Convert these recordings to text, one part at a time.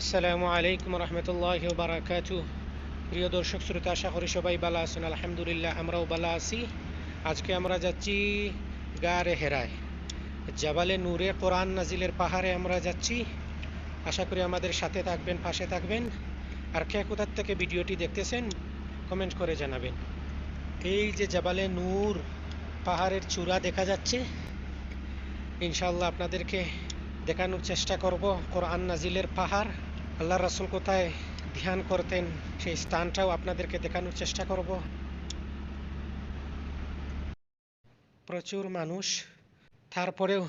আসসালামু আলাইকুম রহমতুল্লাহ বারাকাতু প্রিয় দর্শক, শ্রোতা, আশা করি সবাই ভালো আছেন। আলহামদুলিল্লাহ, আমরাও ভালো আছি। আজকে আমরা যাচ্ছি গারে হেরায়। জাবালে নূরে কোরআন নাজিলের পাহাড়ে আমরা যাচ্ছি। আশা করি আমাদের সাথে থাকবেন, পাশে থাকবেন। আর কে কোথার থেকে ভিডিওটি দেখতেছেন, কমেন্ট করে জানাবেন। এই যে জাবালে নূর পাহাড়ের চূড়া দেখা যাচ্ছে ইনশাল্লাহ আপনাদেরকে দেখানোর চেষ্টা করব। কোরআন নাজিলের পাহাড়। আল্লাহ রাসুল কোথায়? ধ্যান করতেন, সেই স্থানটাও আপনাদেরকে দেখানোর চেষ্টা করব। প্রচুর মানুষ। তারপরেও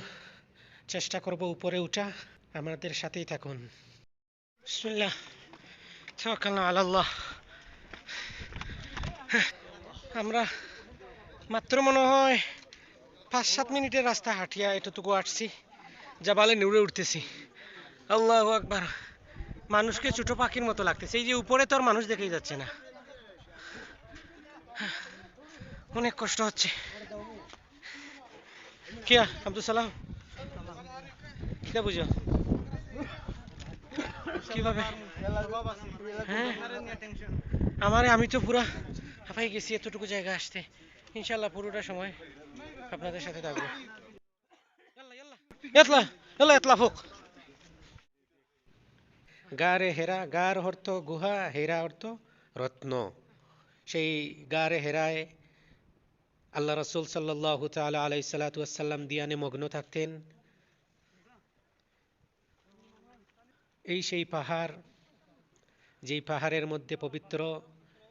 চেষ্টা করব উপরে উঠা। আমাদের সাথেই থাকুন। আলাল্লাহ। আমরা মাত্র মনে হয় পাঁচ সাত মিনিটের রাস্তা হাঁটিয়া এতটুকু আসছি। জাবালে নুড়ে উঠতেছি। আল্লাহ আকবার। মানুষকে ছোট পাখির মতো লাগতেছে। এই যে উপরে তো আর মানুষ দেখেই যাচ্ছে না। অনেক কষ্ট হচ্ছে। কিয়া আব্দুল সালাম? কিটা বুঝো? কীভাবে? হ্যাঁ? আমারে আমি তো পুরা হাঁপাই গেছি, এতটুকু জায়গা আসতে। ইনশাল্লাহ পুরোটা সময় আপনাদের সাথে থাকব। এতলা এলা এতলা ফোক গারে হেরা গার অর্থ গুহা হেরা অর্থ রত্ন সেই গারে হেরায় আল্লাহ রসুল সাল্লাহ তালা আলাই সাল্লাতাম দিয়ানে মগ্ন থাকতেন এই সেই পাহাড় যেই পাহাড়ের মধ্যে পবিত্র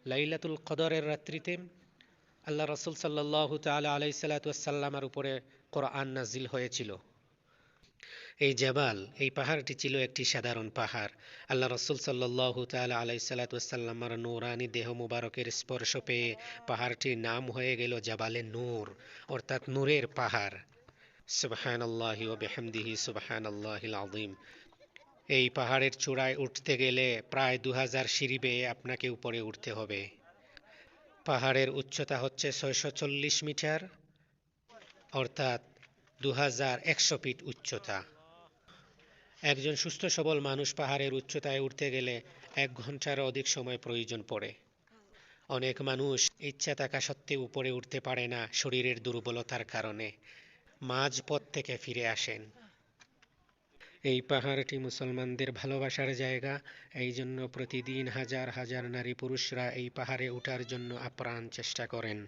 লাইলাতুল কদরের রাত্রিতে আল্লাহ রসুল সাল্লাহ তালা আলাই সাল্লাতামের উপরে কোরআন নাজিল হয়েছিল এই জবাল, এই পাহাড়টি ছিল একটি সাধারণ পাহাড়। আল্লাহ রসুল সাল্লাহ তালা আলাই সাল্লাতামের নৌরানি দেহ মুবারকের স্পর্শ পেয়ে পাহাড়টির নাম হয়ে গেল জাবালে নূর, অর্থাৎ নূরের পাহাড়। সুবহান আল্লাহি ও বেহামদিহি আল্লাহিল আদিম এই পাহাড়ের চূড়ায় উঠতে গেলে প্রায় দু হাজার সিঁড়ি বেয়ে আপনাকে উপরে উঠতে হবে। পাহাড়ের উচ্চতা হচ্ছে ছয়শো চল্লিশ মিটার, অর্থাৎ দু হাজার একশো ফিট উচ্চতা। একজন সুস্থ সবল মানুষ পাহাড়ের উচ্চতায় উঠতে গেলে এক ঘণ্টার অধিক সময় প্রয়োজন পড়ে। অনেক মানুষ ইচ্ছা থাকা সত্ত্বেও উপরে উঠতে পারে না শরীরের দুর্বলতার কারণে। মাঝ পথ থেকে ফিরে আসেন। এই পাহাড়টি মুসলমানদের ভালোবাসার জায়গা। এই জন্য প্রতিদিন হাজার হাজার নারী পুরুষরা এই পাহাড়ে ওঠার জন্য আপ্রাণ চেষ্টা করেন।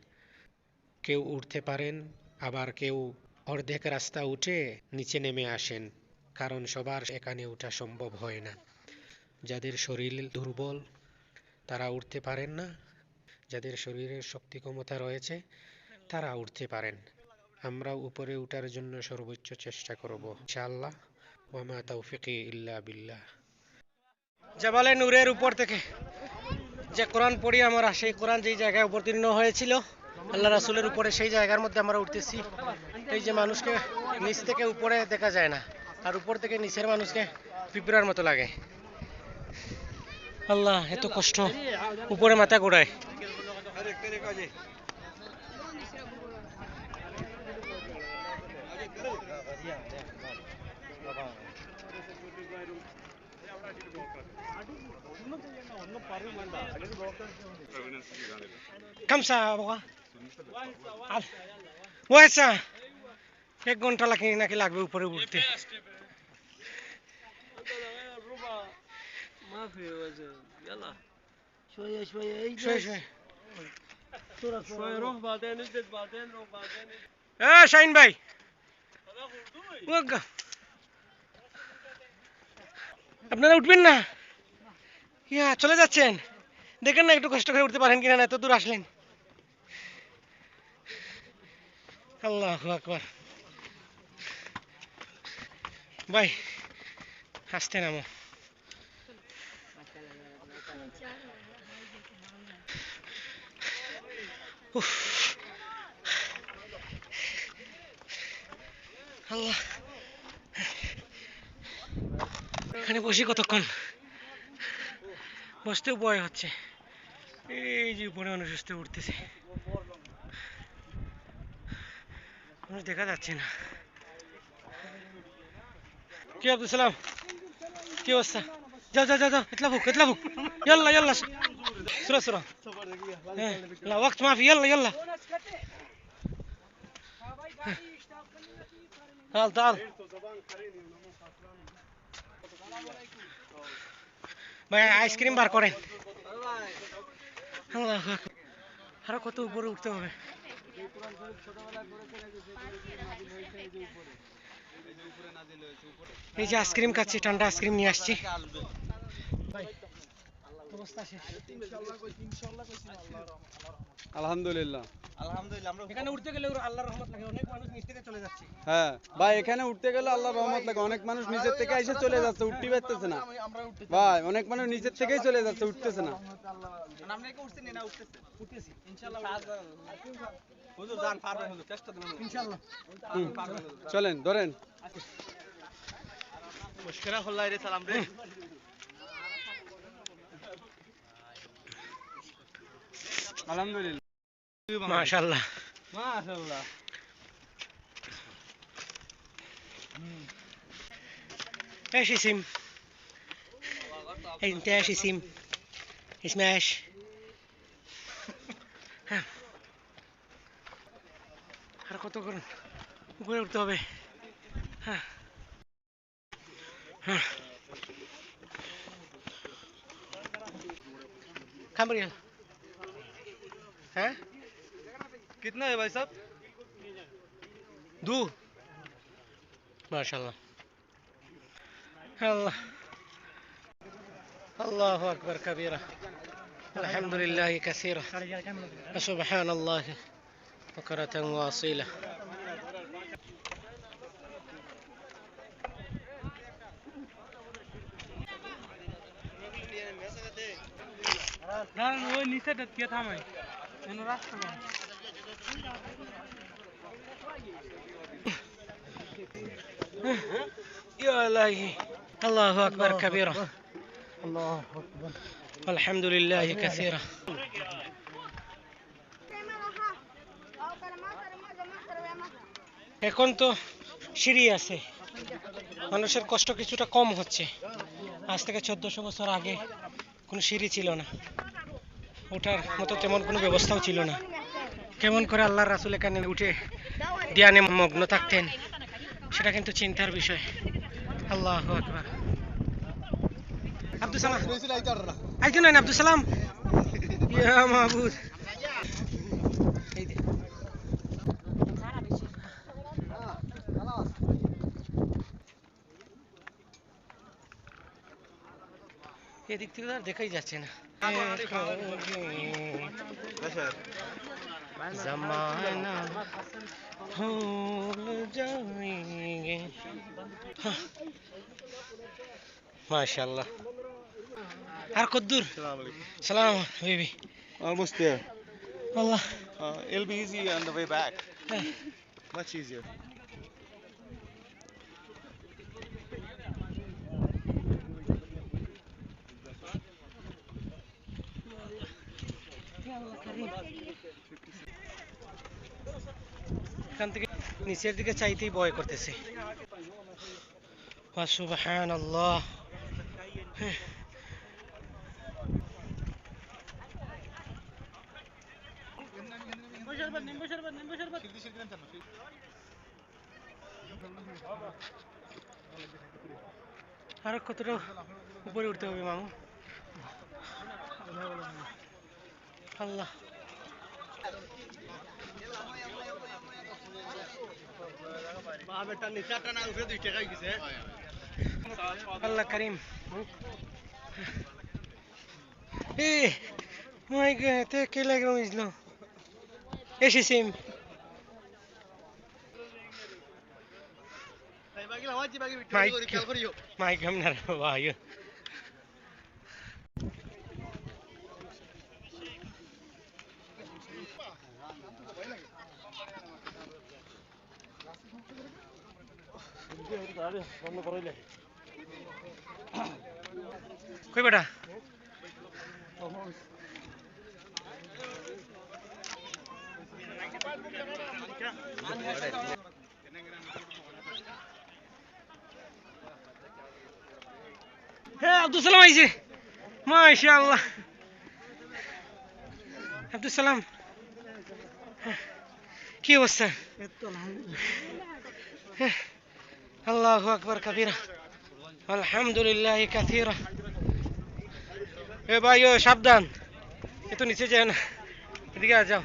কেউ উঠতে পারেন, আবার কেউ অর্ধেক রাস্তা উঠে নিচে নেমে আসেন। কারণ সবার এখানে ওঠা সম্ভব হয় না। যাদের শরীর দুর্বল, তারা উঠতে পারেন না। যাদের শরীরের শক্তি ক্ষমতা রয়েছে, তারা উঠতে পারেন। আমরা উপরে উঠার জন্য সর্বোচ্চ চেষ্টা করব, ইনশাআল্লাহ। ওয়ামা তৌফিকি ইল্লা বিল্লাহ। জাবালে নূরের উপর থেকে। যে কোরআন পড়ি আমরা, সেই কোরআন যেই জায়গায় অবতীর্ণ হয়েছিল, আল্লাহ রাসুলের উপরে সেই জায়গার মধ্যে আমরা উঠতেছি। এই যে মানুষকে নিচ থেকে উপরে দেখা যায় না। আর উপর থেকে নিচের মানুষকে পিঁপড়ার মতো লাগে। আল্লাহ, এত কষ্ট। উপরে মাথা সা বাবা। এক ঘণ্টা লাগে নাকি লাগবে উপরে উঠতে। Ne yapıyor hacı? Yala. Şöyle şöyle iyi Şöyle şöyle. Sonra sonra. Şöyle roh baden izlet baden roh baden. He Şahin Bey. Sana vurdu mu? Yok. আপনারা উঠবেন না ইয়া চলে যাচ্ছেন দেখেন না একটু কষ্ট করে উঠতে পারেন কিনা না এত দূর আসলেন আল্লাহ আকবার ভাই আসতে নামো আল্লাহ। এখানে বসি কতক্ষণ? বসতেও ভয় হচ্ছে। এই যে উপরে মানুষ উঠতে উঠতেছে। মানুষ দেখা যাচ্ছে না। কি আব্দুল সালাম? কি অবস্থা? যাও যাও যাও যাও এতলা ভুক এতলা ভুক ইয়াল্লা ইয়াল্লা সুরা সুরা। لا وقت ما في يلا يلا تعال تعال ভাই আইসক্রিম বার করেন আল্লাহ আকবার। আরো কত উপরে উঠতে হবে এই যে আইসক্রিম খাচ্ছি ঠান্ডা আইসক্রিম নিয়ে আসছি ভাই, অবস্থা শেষ। আলহামদুলিল্লাহ। এখানে উঠতে গেলে আল্লাহর রহমত লাগে অনেক মানুষ নিচ থেকে চলে যাচ্ছে। হ্যাঁ ভাই এখানে উঠতে গেলে আল্লাহ রহমত লাগে অনেক মানুষ নিচের থেকে এসে চলে যাচ্ছে উঠতে পারতেছে না। ভাই অনেক মানুষ নিচের থেকেই চলে যাচ্ছে উঠতেছে না। উঠতেছি। ইনশাআল্লাহ হুম, চলেন ধরেন। মুশকিলা হল্লাই রে সালাম রে। আলহামদুলিল্লাহ মাশাআল্লাহ মাশাআল্লাহ ايش اسم؟ انت ايش اسم؟ اسمه ايش؟ হ্যাঁ। আর কত করুন উপরে উঠতে হবে হ্যাঁ হ্যাঁ কামরিয়াল है? कितना है भाई साहब? दो। माशाल्लाह। الله الله أكبر كبيرة الحمد لله كثيرة سبحان الله بكرة واصيلة لا هو نيسة تتكيا था मैं يا إلهي الله أكبر كبيرة الله আকবার والحمد لله كثيرا এখন তো সিঁড়ি আছে মানুষের কষ্ট কিছুটা কম হচ্ছে আজ থেকে চোদ্দশো বছর আগে কোনো সিঁড়ি ছিল না ওঠার মতো তেমন কোনো ব্যবস্থাও ছিল না। কেমন করে আল্লাহর রাসুল এখানে উঠে ধ্যানে মগ্ন থাকতেন, সেটা কিন্তু চিন্তার বিষয়। আল্লাহ আকবার। আব্দুল সালাম। আইতো না আব্দুল সালাম? ইয়া মাহবুদ এদিক থেকে তো আর দেখাই যাচ্ছে না। जमाना भूल जाएंगे माशाल्लाह हर कुदूर सलाम almost there. Allah uh, it'll be easy on the way back. Much easier. নিচের দিকে চাইতেই ভয় করতেছে। সুবহান আল্লাহ আরও কতটা উপরে উঠতে হবে মামু? আল্লাহ। আল্লাহ করিম এ মাই গড তে কে লাগল মিজলো এসি সিম মাইক মাইক আমনার ভাই কই বেটা হে আব্দুল সালাম আইছে মাশাআল্লাহ আব্দুল সালাম কি অবস্থা আল্লাহু আকবার কাবীরা আলহামদুলিল্লাহ কাসীরা এ ভাই ও সাবধান এ তো নিচে যায় না এদিকে আ যাও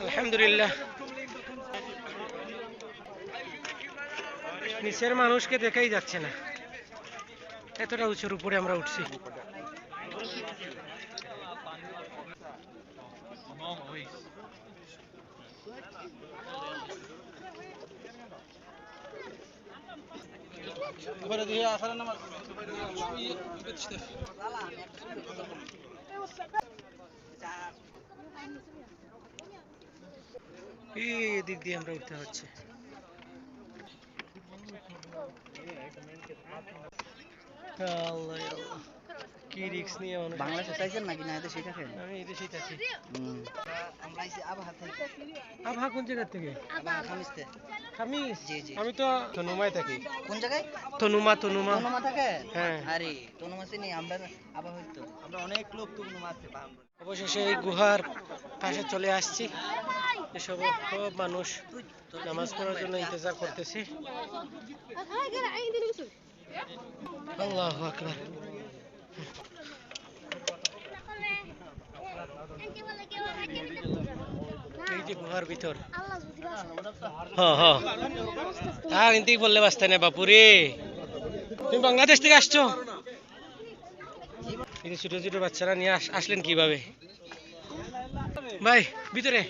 আলহামদুলিল্লাহ নিচের মানুষকে দেখাই যাচ্ছে না এতটা উঁচুর উপরে আমরা উঠছি এই দিক দিয়ে আমরা উঠতে হচ্ছে আল্লাহ আল্লাহ কি রিক্স নিয়ে মানুষ বাংলাদেশে চাইছেন নাকি? না এদেশে থাকেন। আমি এদেশেই থাকি। আমরা আইছি আবহাওয়া থেকে আবহা কোন জায়গা থেকে? আবহাওয়া খামিস্তে খামিস জি, জি। আমি তো তনুমায় থাকি। কোন জায়গায়? তনুমা তনুমা। তনুমা থাকে? হ্যাঁ। আরে তনুমা চিনি আমরা আবহাওয়া হইতো। আমরা অনেক লোক তনুমা আছে অবশেষে এই গুহার পাশে চলে আসছি। এসব সব মানুষ নামাজ পড়ার জন্য ইন্তজার করতেছে। আল্লাহ আকবার। হ্যাঁ হ্যাঁ। তুমি বাংলাদেশ থেকে আসছো? ছোট ছোট বাচ্চারা নিয়ে আসলেন কীভাবে? ভাই, ভিতরে।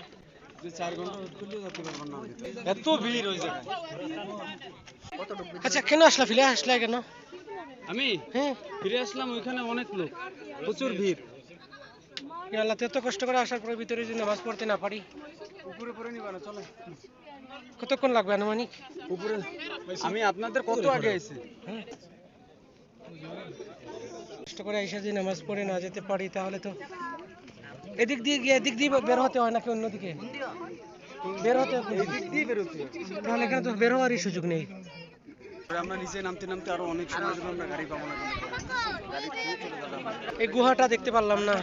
এত ভিড় আচ্ছা কেন আসলা ফিরে? আসলা কেন? আমি? হ্যাঁ। ফিরে আসলাম ওইখানে অনেক লোক। প্রচুর ভিড়। আল্লাহ এত কষ্ট করে আসার পরে ভিতরে যদি নামাজ পড়তে না পারি? উপরে পরে নিবা না চলো। কতক্ষণ লাগবে আনুমানিক? উপরে। আমি আপনাদের কত আগে আইছি? হ্যাঁ। কষ্ট করে এসে যদি নামাজ পড়ে না যেতে পারি তাহলে তো এদিক দিয়ে গিয়ে এদিক দিয়ে বের হতে হয় নাকি অন্যদিকে? বের হতে হয়। দিয়ে হয়। তাহলে এখানে তো বের হওয়ারই সুযোগ নেই। আমরা নিচে নামতে নামতে আরও অনেক সময় ধরে আমরা গাড়ি পাবো না কিন্তু। গাড়ি খুঁজে চলে যাবে আমরা। এই গুহাটা দেখতে পারলাম না।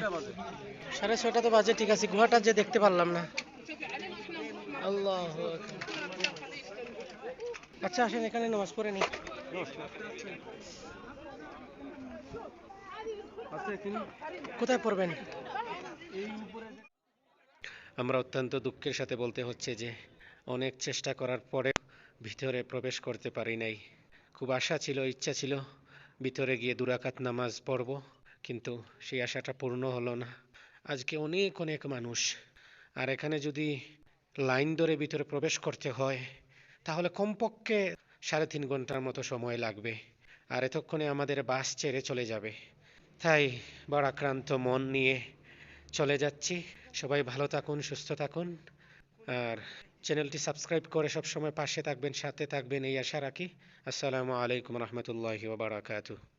সাড়ে ছয়টা তো বাজে ঠিক আছে গুহাটা যে দেখতে পারলাম না। আল্লাহ আচ্ছা আসেন এখানে নামাজ পড়ে নি। কোথায় পড়বেন? আমরা অত্যন্ত দুঃখের সাথে বলতে হচ্ছে যে অনেক চেষ্টা করার পরে ভিতরে প্রবেশ করতে পারি নাই। খুব আশা ছিল, ইচ্ছা ছিল ভিতরে গিয়ে দুরাকাত নামাজ পড়ব, কিন্তু সেই আশাটা পূর্ণ হলো না। আজকে অনেক অনেক মানুষ। আর এখানে যদি লাইন ধরে ভিতরে প্রবেশ করতে হয়, তাহলে কমপক্ষে সাড়ে তিন ঘণ্টার মতো সময় লাগবে, আর এতক্ষণে আমাদের বাস ছেড়ে চলে যাবে। তাই বড়াক্রান্ত মন নিয়ে চলে যাচ্ছি। সবাই ভালো থাকুন, সুস্থ থাকুন, আর চ্যানেলটি সাবস্ক্রাইব করে সবসময় পাশে থাকবেন, সাথে থাকবেন, এই আশা রাখি। আসসালামু আলাইকুম রহমতুল্লাহি ওয়া বারাকাতুহু।